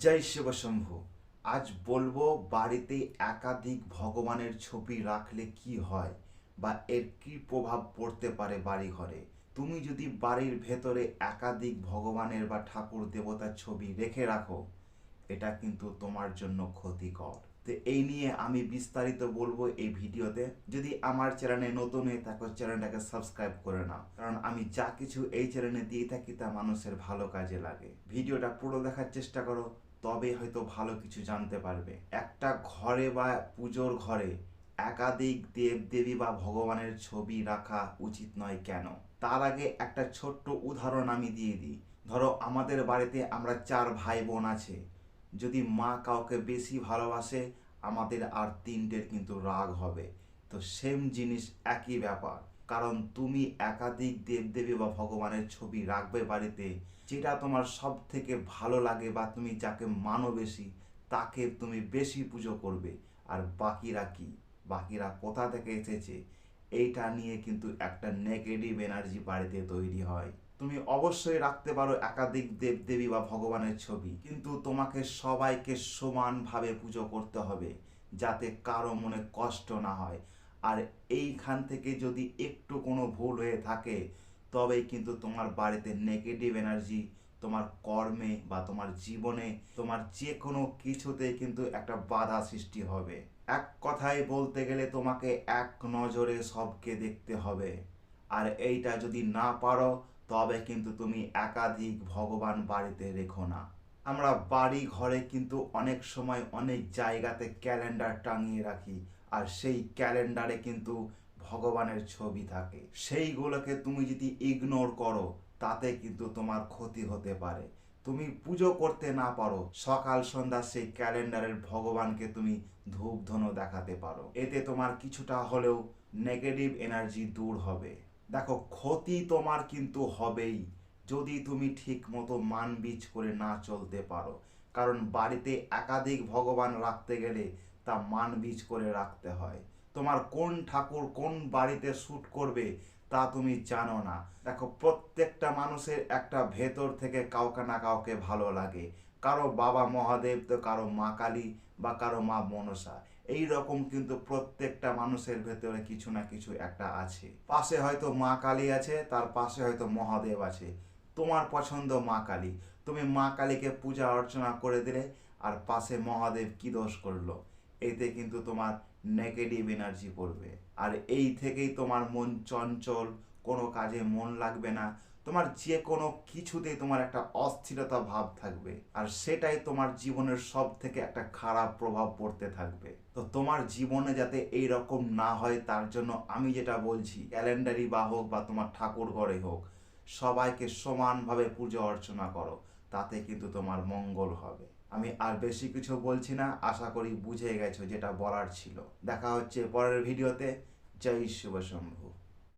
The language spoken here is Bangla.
জয় শিবশম্ভু আজ বলব বাড়িতে একাধিক ভগবানের ছবি রাখলে কি হয় বা এর কি প্রভাব পড়তে পারে বাড়ি ঘরে তুমি যদি বাড়ির ভেতরে একাধিক ভগবানের বা ঠাকুর দেবতার ছবি রেখে রাখো, এটা কিন্তু তোমার জন্য ক্ষতিকর। তো এই নিয়ে আমি বিস্তারিত বলব এই ভিডিওতে। যদি আমার চ্যানেলে নতুন হয়ে থাকো, চ্যানেলটাকে সাবস্ক্রাইব করে নাও। কারণ আমি যা কিছু এই চ্যানেলে দিয়ে থাকি, তা মানুষের ভালো কাজে লাগে। ভিডিওটা পুরো দেখার চেষ্টা করো, তবে হয়তো ভালো কিছু জানতে পারবে। একটা ঘরে বা পুজোর ঘরে একাধিক দেব দেবী বা ভগবানের ছবি রাখা উচিত নয় কেন? তার আগে একটা ছোট্ট উদাহরণ আমি দিয়ে দিই। ধরো, আমাদের বাড়িতে আমরা চার ভাই বোন আছে। যদি মা কাউকে বেশি ভালোবাসে, আমাদের আর তিনটের কিন্তু রাগ হবে। তো সেম জিনিস একই ব্যাপার। কারণ তুমি একাধিক দেবদেবী বা ভগবানের ছবি রাখবে বাড়িতে, যেটা তোমার সব থেকে ভালো লাগে বা তুমি যাকে মানো বেশি, তাকে তুমি বেশি পুজো করবে। আর বাকিরা কি? বাকিরা কোথা থেকে এসেছে? এইটা নিয়ে কিন্তু একটা নেগেটিভ এনার্জি বাড়িতে তৈরি হয়। তুমি অবশ্যই রাখতে পারো একাধিক দেবদেবী বা ভগবানের ছবি, কিন্তু তোমাকে সবাইকে সমানভাবে পুজো করতে হবে যাতে কারও মনে কষ্ট না হয়। আর এইখান থেকে যদি একটু কোনো ভুল হয়ে থাকে, তবেই কিন্তু তোমার বাড়িতে নেগেটিভ এনার্জি তোমার কর্মে বা তোমার জীবনে, তোমার যে কোনো কিছুতে কিন্তু একটা বাধা সৃষ্টি হবে। এক কথায় বলতে গেলে তোমাকে এক নজরে সবকে দেখতে হবে। আর এইটা যদি না পারো তবে কিন্তু তুমি একাধিক ভগবান বাড়িতে রেখো না। আমরা বাড়ি ঘরে কিন্তু অনেক সময় অনেক জায়গাতে ক্যালেন্ডার টাঙিয়ে রাখি, আর সেই ক্যালেন্ডারে কিন্তু ভগবানের ছবি থাকে। সেইগুলোকে তুমি যদি ইগনোর করো, তাতে কিন্তু তোমার ক্ষতি হতে পারে। তুমি পুজো করতে না পারো, সকাল, সন্ধ্যা সেই ক্যালেন্ডারের ভগবানকে তুমি ধূপ ধুনো দেখাতে পারো। এতে তোমার কিছুটা হলেও নেগেটিভ এনার্জি দূর হবে। দেখো, ক্ষতি তোমার কিন্তু হবেই যদি তুমি ঠিক মতো মানবীজ করে না চলতে পারো। কারণ বাড়িতে একাধিক ভগবান রাখতে গেলে তা মানবীজ করে রাখতে হয়। তোমার কোন ঠাকুর কোন বাড়িতে শ্যুট করবে তা তুমি জানো না। দেখো, প্রত্যেকটা মানুষের একটা ভেতর থেকে কাউকে না কাউকে ভালো লাগে। কারও বাবা মহাদেব তো কারও মা কালী বা কারও মা মনসা এই রকম কিন্তু প্রত্যেকটা মানুষের ভেতরে কিছু না কিছু একটা আছে। পাশে হয়তো মা কালী আছে, তার পাশে হয়তো মহাদেব আছে। তোমার পছন্দ মা কালী। তুমি মা কালীকে পূজা অর্চনা করে দিলে, আর পাশে মহাদেব কি দোষ করল? এতে কিন্তু তোমার নেগেটিভ এনার্জি পড়বে। আর এই থেকেই তোমার মন চঞ্চল, কোনো কাজে মন লাগবে না। তোমার যে কোনো কিছুতেই তোমার একটা অস্থিরতা ভাব থাকবে, আর সেটাই তোমার জীবনের সব থেকে একটা খারাপ প্রভাব পড়তে থাকবে। তো তোমার জীবনে যাতে এই রকম না হয়, তার জন্য আমি যেটা বলছি, ক্যালেন্ডারি বা হোক বা তোমার ঠাকুর ঘরে হোক, সবাইকে সমানভাবে পুজো অর্চনা করো, তাতে কিন্তু তোমার মঙ্গল হবে। আমি আর বেশি কিছু বলছি না, আশা করি বুঝে গেছো যেটা বলার ছিল। দেখা হচ্ছে পরের ভিডিওতে। জয় শুভ শম্ভু